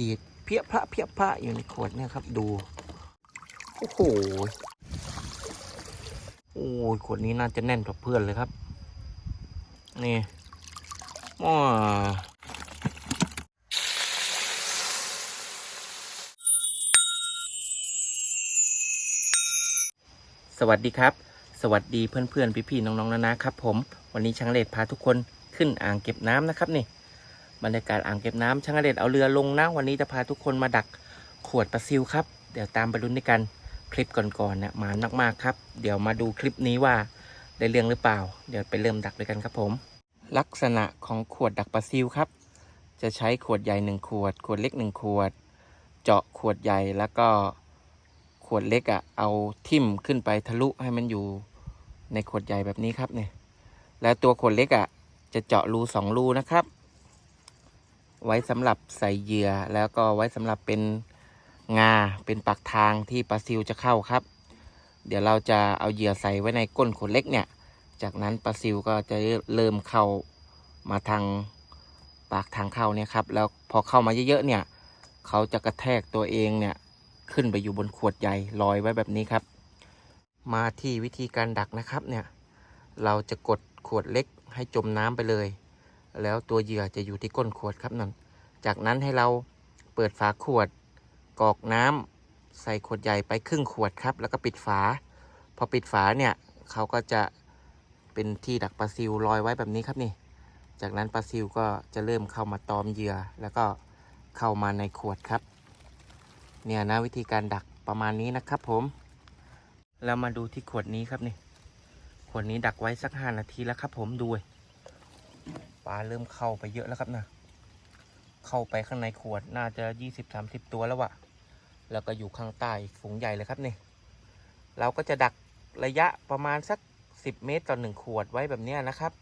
ดีดเพี้ยพระเพี้ยพระอยู่ในขวดเนี่ยครับ ดู โอ้โหโอ้ยขวดนี้น่าจะแน่นกว่าเพื่อนเลยครับ นี่ว้าสวัสดีครับ สวัสดีเพื่อนๆพี่ๆน้องๆนานะครับผม วันนี้ช่างเลดพาทุกคนขึ้นอ่างเก็บน้ำนะครับนี่ บรรยากาศอ่างเก็บน้ำช่างเลดเอาเรือลงนะวันนี้จะพาทุกคนมาดักขวดปลาซิวครับ เดี๋ยวตามไปลุ้นด้วยกันคลิปก่อนๆเนี่ยมานมากๆครับ เดี๋ยวมาดูคลิปนี้ว่าได้เรื่องหรือเปล่า เดี๋ยวไปเริ่มดักด้วยกันครับผม ลักษณะของขวดดักปลาซิวครับ จะใช้ขวดใหญ่หนึ่งขวด ขวดเล็กหนึ่งขวด เจาะขวดใหญ่แล้วก็ขวดเล็กอะ่ะเอาทิ่มขึ้นไปทะลุให้มันอยู่ในขวดใหญ่แบบนี้ครับเนี่ยแล้วตัวขวดเล็กอะ่ะจะเจาะรูสองรูนะครับ ไว้สำหรับใส่เหยื่อ แล้วก็ไว้สำหรับเป็นงาเป็นปากทางที่ปลาซิวจะเข้าครับ เดี๋ยวเราจะเอาเหยื่อใส่ไว้ในก้นขวดเล็กเนี่ย จากนั้นปลาซิวก็จะเริ่มเข้ามาทางปากทางเข้าเนี่ยครับ แล้วพอเข้ามาเยอะๆเนี่ย เขาจะกระแทกตัวเองเนี่ยขึ้นไปอยู่บนขวดใหญ่ลอยไว้แบบนี้ครับ มาที่วิธีการดักนะครับเนี่ย เราจะกดขวดเล็กให้จมน้ำไปเลย แล้วตัวเหยื่อจะอยู่ที่ก้นขวดครับนั่นจากนั้นให้เราเปิดฝาขวดกรอกน้ำใส่ขวดใหญ่ไปครึ่งขวดครับ แล้วก็ปิดฝา พอปิดฝาเนี่ยเขาก็จะเป็นที่ดักปลาซิวลอยไว้แบบนี้ครับนี่ จากนั้นปลาซิวก็จะเริ่มเข้ามาตอมเหยื่อ แล้วก็เข้ามาในขวดครับ เนี่ยนะวิธีการดักประมาณนี้นะครับผม แล้วมาดูที่ขวดนี้ครับนี่ ขวดนี้ดักไว้สักห้านาทีแล้วครับผมดูย ปลาเริ่มเข้าไปเยอะแล้วครับนะ เข้าไปข้างในขวดน่าจะยี่สิบสามสิบตัวแล้วอะแล้วก็อยู่ข้างใต้ฝูงใหญ่เลยครับนี่ เราก็จะดักระยะประมาณสักสิบเมตรต่อหนึ่งขวดไว้แบบนี้นะครับ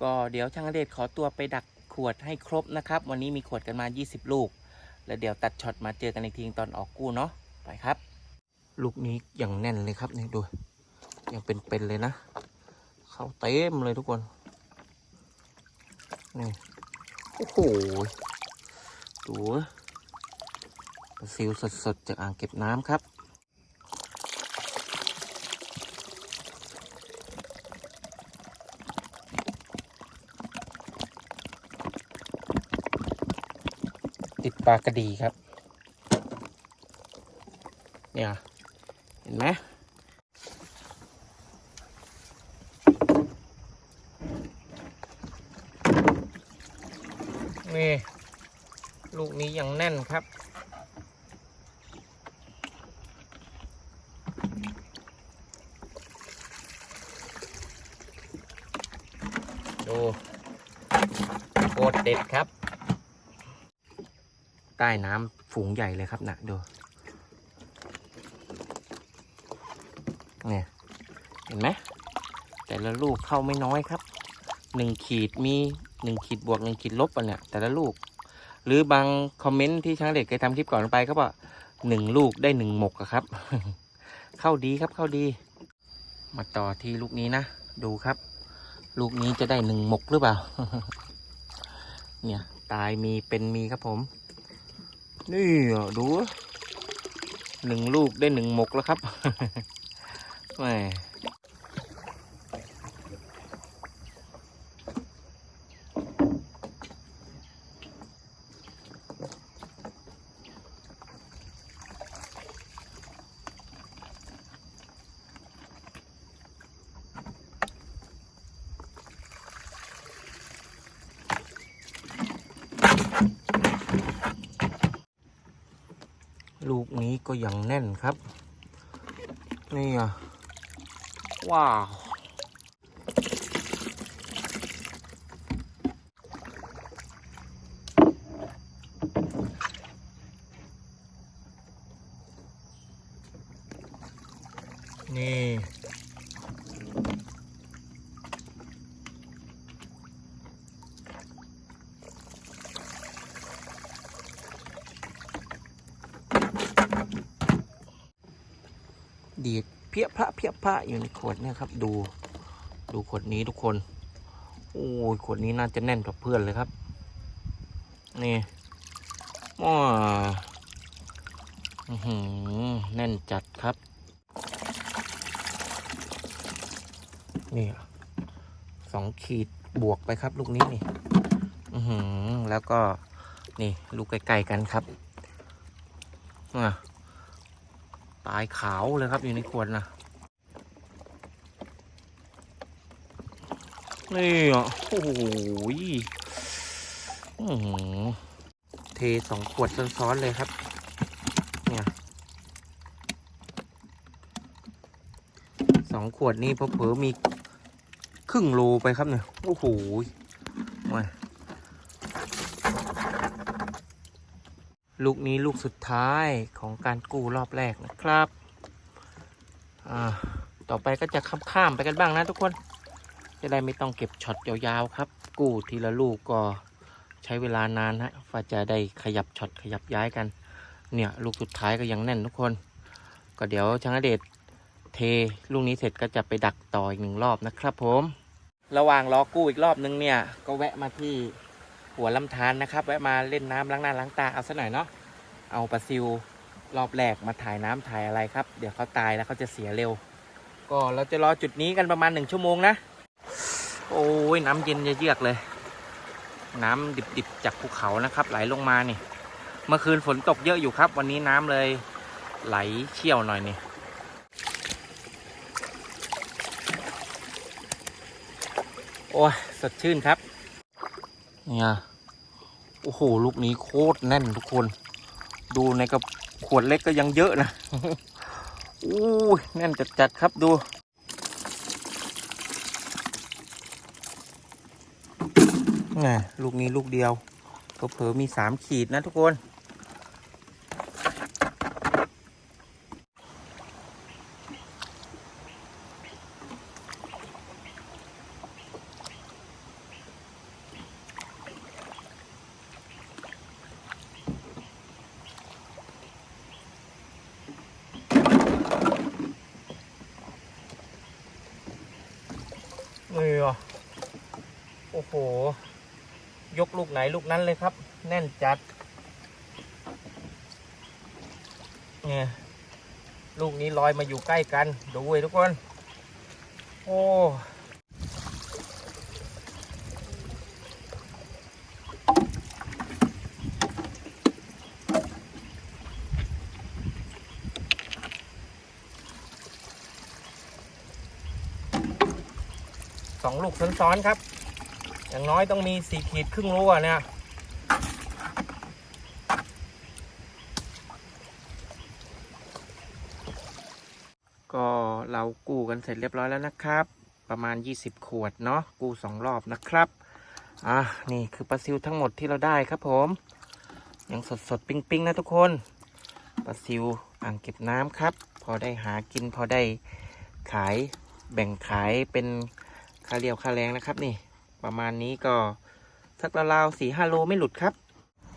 ก็เดี๋ยวช่างเดชขอตัวไปดักขวดให้ครบนะครับ วันนี้มีขวดกันมา 20 ลูก แล้วเดี๋ยวตัดช็อตมาเจอกันอีกทีตอนออกกู้เนาะไปครับ ลูกนี้อย่างแน่นเลยครับนี่ดูยังเป็นๆเลยนะ เข้าเต็มเลยทุกคน นี่โอ้โหดูปลาซิวสดๆ จากอ่างเก็บน้ำครับ ติดปลากระดีครับ เนี่ย เห็นไหม ลูกนี้ยังแน่นครับ ดูโคตรเด็ดครับ ใต้น้ำฝูงใหญ่เลยครับนะดู เนี่ย เห็นไหมแต่ละลูกเข้าไม่น้อยครับหนึ่งขีดมี หนึ่งขีดบวกหนึ่งขีดลบอะเนี่ยแต่ละลูก หรือบางคอมเมนต์ที่ช้างเด็กเคยทำคลิปก่อนไปก็บอกหนึ่งลูกได้หนึ่งหมกอะครับ เข้าดีครับเข้าดี มาต่อที่ลูกนี้นะดูครับ ลูกนี้จะได้หนึ่งหมกหรือเปล่า เนี่ยตายมีเป็นมีครับผม นี่ดูหนึ่งลูกได้หนึ่งหมกแล้วครับแหม ลูกนี้ก็ยังแน่นครับ นี่อะ ว้าว นี่ ดีด เพี้ยพระเพี้ยพระอยู่ในขวดเนี่ยครับ ดู ดูขวดนี้ทุกคน โอ้ยขวดนี้น่าจะแน่นกว่าเพื่อนเลยครับ นี่ว้าอื้อหือแน่นจัดครับ นี่สองขีดบวกไปครับลูกนี้นี่อือหือแล้วก็นี่ ลูกไกล้ๆกันครับอะตายขาวเลยครับอยู่ในขวดนะนี่อะโอ้โหอื้อหือเทสองขวดซ้อนๆเลยครับ เนี่ยสองขวดนี้เผลอมีครึ่งโลไปครับเนี่ย โอ้โหมา ลูกนี้ลูกสุดท้ายของการกู้รอบแรกนะครับอ่าต่อไปก็จะข้ามๆไปกันบ้างนะทุกคน จะได้ไม่ต้องเก็บช็อตยาวๆครับ กู้ทีละลูกก็ใช้เวลานานฮะว่าจะได้ขยับช็อตขยับย้ายกัน เนี่ยลูกสุดท้ายก็ยังแน่นทุกคน ก็เดี๋ยวช่างอเดชเทลูกนี้เสร็จก็จะไปดักต่ออีกหนึ่งรอบนะครับผม ระหว่างรอกู้อีกรอบนึงเนี่ยก็แวะมาที่ หัวลำธารนะครับ แวะมาเล่นน้ำล้างหน้าล้างตาเอาซะหน่อยเนาะเอาปลาซิวรอบแรกมาถ่ายน้ำถ่ายอะไรครับ เดี๋ยวเขาตายแล้วเขาจะเสียเร็ว ก็เราจะรอจุดนี้กันประมาณหนึ่งชั่วโมงนะ โอ้ยน้ำเย็นเยือกเลย น้ำดิบๆจากภูเขานะครับ ไหลลงมานี่ เมื่อคืนฝนตกเยอะอยู่ครับ วันนี้น้ำเลยไหลเชี่ยวหน่อยนี่โอ้ยสดชื่นครับ เนี่ย โอ้โห ลูกนี้โคตรแน่นทุกคน ดูในกระขวดเล็กก็ยังเยอะนะอู้ยแน่นจัดๆครับดูไงลูกนี้ลูกเดียวเผลอๆมีสามขีดนะทุกคนอะ โอ้โห ยกลูกไหนลูกนั้นเลยครับ แน่นจัด เนี่ย ลูกนี้ลอยมาอยู่ใกล้กัน ดูเว้ยทุกคน โอ้สองลูกซ้อนๆครับ อย่างน้อยต้องมีสี่ขีดครึ่งโลอะเนี่ยก็เรากู้กันเสร็จเรียบร้อยแล้วนะครับ ประมาณ 20 ขวดเนาะกู้สองรอบนะครับอะนี่คือปลาซิวทั้งหมดที่เราได้ครับผม ยังสดสดๆปิ้งนะทุกคนปลาซิวอ่างเก็บน้ำครับ พอได้หากินพอได้ขายแบ่งขายเป็นค่าเรียวค่าแรงนะครับนี่ ประมาณนี้ก็สักราวๆสี่ห้าโลไม่หลุดครับ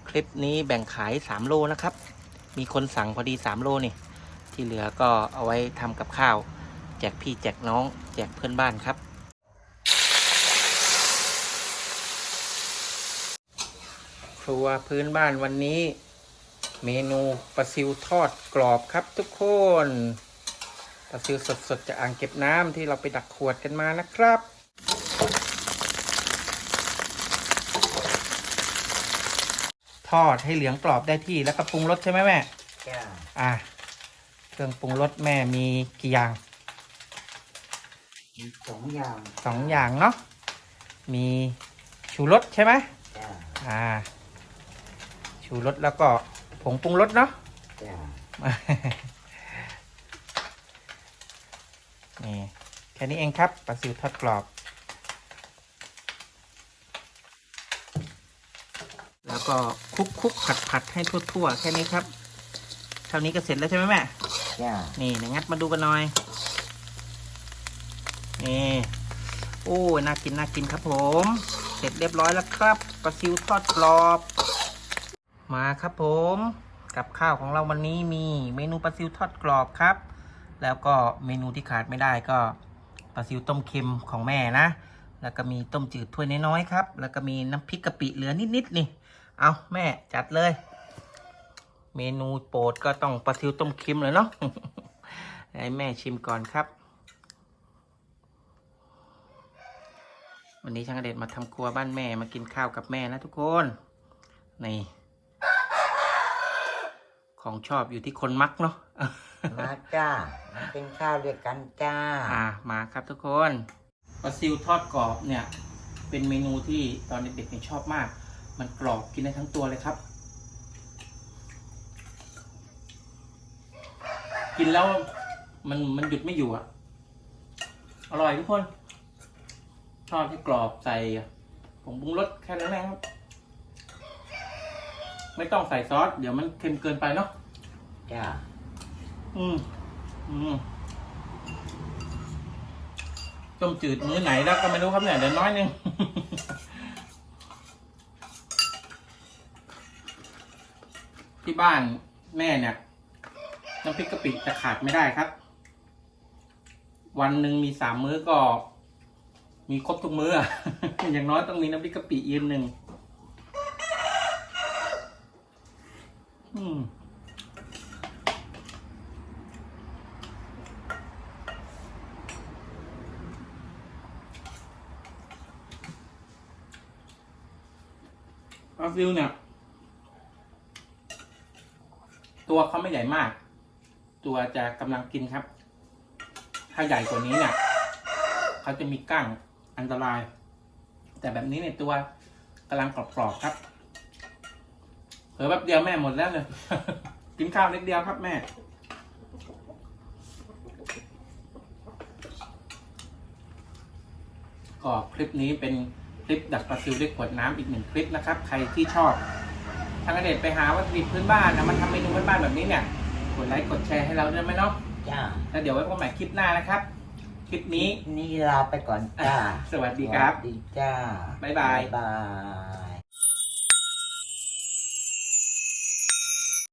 คลิปนี้แบ่งขายสามโลนะครับ มีคนสั่งพอดีสามโลนี่ที่เหลือก็เอาไว้ทำกับข้าว แจกพี่แจกน้อง แจกเพื่อนบ้านครับ ครัวพื้นบ้านวันนี้ เมนูปลาซิวทอดกรอบครับทุกคนปลาซิวสดๆจากอ่างเก็บน้ำที่เราไปดักขวดกันมานะครับ ทอดให้เหลืองกรอบได้ที่แล้วก็ปรุงรสใช่ไหมแม่ จ้าอะเครื่องปรุงรสแม่มีกี่อย่างมีสองอย่างสองอย่างเนาะมีชูรสใช่ไหมจ้าอ่า ชูรสแล้วก็ผงปรุงรสเนาะ จ้านี่แค่นี้เองครับปลาซิวทอดกรอบ แล้วก็คลุกคุกผัดผัดๆให้ทั่วๆแค่นี้ครับเท่านี้ก็เสร็จแล้วใช่ไหมแม่จ้านี่เดี๋ยวงัดมาดูกันหน่อยนี่โอ้ยน่ากินน่ากินครับผม เสร็จเรียบร้อยแล้วครับปลาซิวทอดกรอบ มาครับผม กับข้าวของเราวันนี้มีเมนูปลาซิวทอดกรอบครับ แล้วก็เมนูที่ขาดไม่ได้ก็ปลาซิวต้มเค็มของแม่นะ แล้วก็มีต้มจืดถ้วยน้อยๆครับ แล้วก็มีน้ำพริกกะปิเหลือนิดๆนี่ เอาแม่จัดเลย เมนูโปรดก็ต้องปลาทิวต้มเค็มเลยเนาะให้แม่ชิมก่อนครับ วันนี้ช่างอเดชมาทำครัวบ้านแม่มากินข้าวกับแม่นะทุกคนนี่ของชอบอยู่ที่คนมักเนาะมาจ้ามาเป็นข้าวด้วยกันจ้า อ่ามาครับทุกคนปลาซิวทอดกรอบเนี่ย เป็นเมนูที่ตอนเด็กๆเนี่ยชอบมาก มันกรอบกินได้ทั้งตัวเลยครับ กินแล้วมันมันหยุดไม่อยู่อะ อร่อยทุกคนชอบที่กรอบใส่ผมปรุงรสแค่นั้นเองครับ ไม่ต้องใส่ซอส เดี๋ยวมันเค็มเกินไปเนาะจ้าอืม อืมต้มจืดมื้อไหนแล้วก็ไม่รู้ครับเนี่ยเดี๋ยวน้อยหนึง ที่บ้านแม่เนี่ยน้ำพริกกะปิจะขาดไม่ได้ครับ วันหนึ่งมีสามมื้อก็ มีครบทุกมื้อ อย่างน้อยต้องมีน้ำพริกกะปิยืนหนึ่งอืมปลาซิวเนี่ย ตัวเขาไม่ใหญ่มาก ตัวจะกำลังกินครับ ถ้าใหญ่กว่านี้เนี่ยเขาจะมีก้างอันตราย แต่แบบนี้เนี่ยตัวกำลังกรอบๆครับเผลอแป๊บเดียวแม่หมดแล้วเลยกินข้าวเล็กเดียวครับแม่ก็คลิปนี้เป็นคลิปดักปลาซิวด้วยขวดน้ำอีกหนึ่งคลิปนะครับ ใครที่ชอบ ทางอเดชไปหาวัตถุดิบพื้นบ้านนะมันทำเมนูพื้นบ้านแบบนี้เนี่ยกดไลค์กดแชร์ให้เราด้วยไหมเนาะจ้าแล้วเดี๋ยวไว้พบกันใหม่คลิปหน้านะครับ คลิปนี้ นี่ลาไปก่อนจ้าสวัสดีครับ สวัสดีจ้าบ๊ายบายบ๊ายบาย